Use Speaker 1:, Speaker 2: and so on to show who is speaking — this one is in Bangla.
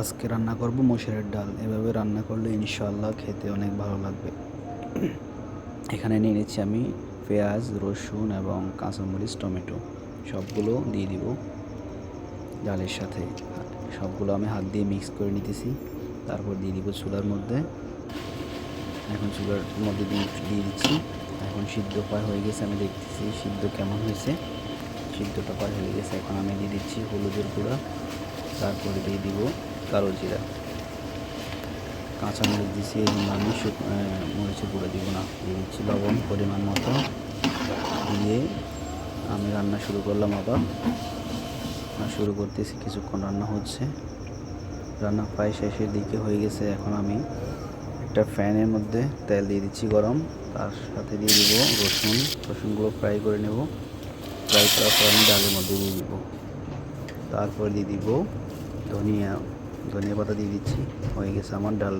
Speaker 1: আজকে রান্না করব মসুরের ডাল। এভাবে রান্না করলে ইনশাআল্লাহ খেতে অনেক ভালো লাগবে। এখানে নিয়ে নিচ্ছি আমি পেঁয়াজ, রসুন এবং কাঁচামরিচ, টমেটো। সবগুলো দিয়ে দিব ডালের সাথে। সবগুলো আমি হাত দিয়ে মিক্স করে নিতেছি। তারপর দিয়ে দিব চুলার মধ্যে। এখন চুলার মধ্যে দিয়ে দিয়ে দিচ্ছি। এখন সিদ্ধ প্রায় হয়ে গেছে, আমি দেখতেছি সিদ্ধ কেমন হয়েছে। সিদ্ধটা প্রায় হয়ে গেছে, এখন আমি দিয়ে দিচ্ছি হলুদের গুঁড়া। তারপরে দিয়ে দিব কালো জিরা কাঁচা মরিচ দিচ্ছি এই জন্য আমি মরিচের গুঁড়ো দিব না। দিয়ে দিচ্ছি লবণ পরিমাণ মতো। দিয়ে আমি রান্না শুরু করলাম আবার। শুরু করতেছি, কিছুক্ষণ রান্না হচ্ছে। রান্না প্রায় শেষের দিকে হয়ে গেছে। এখন আমি একটা ফ্যানের মধ্যে তেল দিয়ে দিচ্ছি গরম। তার সাথে দিয়ে দিব রসুন। রসুনগুলো ফ্রাই করে নেব। ফ্রাই করার পর আমি ডালের মধ্যে দিয়ে দিব। তারপর দিয়ে দিব ধনিয়া ধনিয়া পাতা দিয়ে দিচ্ছি। হয়ে গেছে আমার ডাল।